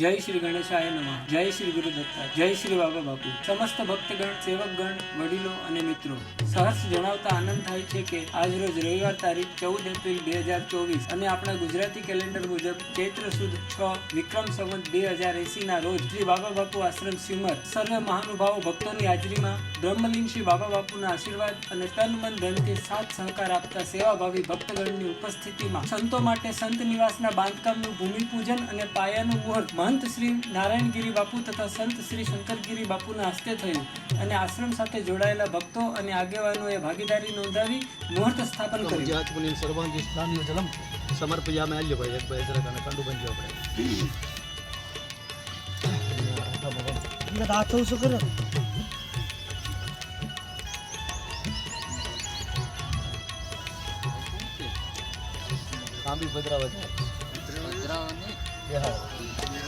જય શ્રી ગણેશાય નમઃ, જય શ્રી ગુરુદત્તા જય શ્રી બાબા બાપુ. સમસ્ત ભક્તગણ, સેવકગણ, વડીલો અને મિત્રો, સહર્ષ જણાવતા આનંદ થાય છે કે આજ રોજ રવિવાર તારીખ ચૌદ એપ્રિલ બે હજાર ચોવીસ અને આપણા ગુજરાતી કેલેન્ડર મુજબ ચૈત્ર સુદ છ, વિક્રમ સંવત બે હજાર એસી ના રોજ શ્રી બાબા બાપુ આશ્રમ સિમર સર્વ મહાનુભાવો ભક્તોની હાજરીમાં બ્રહ્મલિંગ શ્રી બાબા બાપુના આશીર્વાદ અને તન મન ધનથી સાથ સહકાર આપતા સેવાભાવી ભક્તગણની ઉપસ્થિતિમાં સંતો માટે સંત નિવાસના બાંધકામનું ભૂમિપૂજન અને પાયાનું મુહૂર્ત મહંત શ્રી નારાયણગીરી બાપુ તથા સંત શ્રી શંકરગીરી બાપુના હસ્તે થયું અને આશ્રમ સાથે જોડાયેલા ભક્તો અને આગેવાનોએ ભાગીદારી નોંધાવી મુહૂર્ત સ્થાપન કર્યું. સર્વાંગી સ્નાનીય જલમ સમર્પયામે આલ્યો ભાઈ એક ભાઈ જરા કાને કાંડુ બંજો આપણે. હાથ શું કરો? તાંબી ભદ્રાવત ભદ્રાવત ને કોઈ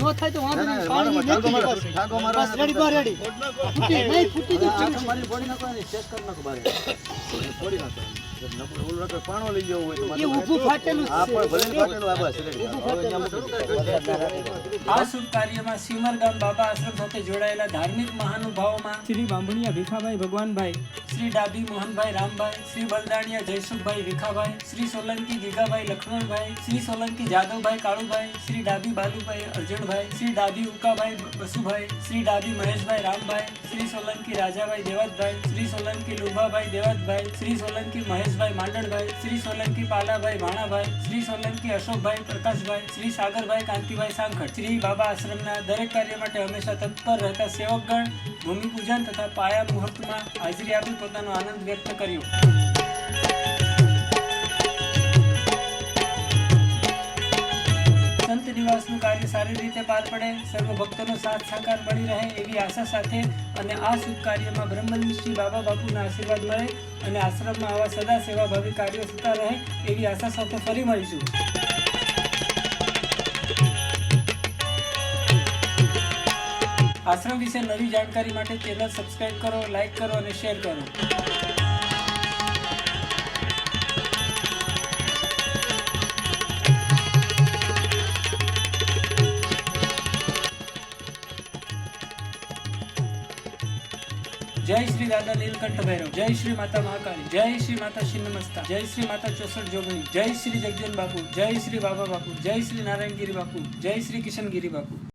નો થાય તો વાંધો નહીં. પાણી ઠાકો મેકી મારો, દો. ઠાકો મારો. બસ રેડી બસ રેડી ફૂટી નહીં ફૂટી ગયું આ નાખો ચેક કરી નાખો બારે. બોડી નાખો. જેમ નકરું ઓલું રાખો, પાણો લઈ ગયો હોય તો ઊભું ફાટેલું જ પણ ભલે ફાટેલું, આ બસ રેડી. હવે અહીંયા મૂકી દો. આ શુભ કાર્યમાં સીમર ગામ બાબા આશ્રમ સાથે જોડાયેલા ધાર્મિક મહાનુભાવોમાં શ્રી બાંભણિયા ભીખાભાઈ ભગવાનભાઈ શ્રી ડાબી મોહનભાઈ રામભાઈ શ્રી બલદાણિયા જયસુખભાઈ ભીખાભાઈ શ્રી સોલંકી ગીગાભાઈ લક્ષ્મણભાઈ શ્રી સોલંકી જાદવભાઈ કાળુભાઈ શ્રી ડાબી બાલુભાઈ અર્જુનભાઈ શ્રી ડાબી ઉકાભાઈ બસુભાઈ શ્રી ડાબી મહેશભાઈ રામભાઈ શ્રી સોલંકી રાજાભાઈ દેવતભાઈ શ્રી સોલંકી લુભાભાઈ દેવતભાઈ શ્રી સોલંકી મહેશભાઈ માંડણભાઈ, શ્રી સોલંકી પાલાભાઈ માણાભાઈ શ્રી સોલંકી અશોકભાઈ પ્રકાશભાઈ, શ્રી સાગરભાઈ કાંતિભાઈ સાંખળ શ્રી બાબા આશ્રમના દરેક કાર્ય માટે હંમેશા તત્પર રહેતા સેવકગણ, ભૂમિપૂજન તથા પાયા મુહૂર્તમાં હાજરી આપી પોતાનો આનંદ વ્યક્ત કર્યો. સંત નિવાસનું કાર્ય સારી રીતે પાર પડે, સર્વ ભક્તોનો સાથ સાકાર મળી રહે એવી આશા સાથે અને આ શુભ કાર્યમાં બ્રહ્મલિંગ બાબા બાપુના આશીર્વાદ મળે અને આશ્રમમાં આવા સદા સેવાભાવી કાર્યો થતા રહે એવી આશા સાથે ફરી મળીશું. આશ્રમ વિશે નવી જાણકારી માટે ચેનલ સબસ્ક્રાઇબ કરો લાઈક કરો અને શેર કરો. જય શ્રી દાદા નીલકંઠ ભૈરવ, જય શ્રી માતા મહાકાળી, જય શ્રી માતા છિન્નમસ્તા જય શ્રી માતા ચોસઠ જોગણી, જય શ્રી જગજન બાપુ, જય શ્રી બાબા બાપુ, જય શ્રી નારાયણગીરી બાપુ, જય શ્રી કિશનગીરી બાપુ.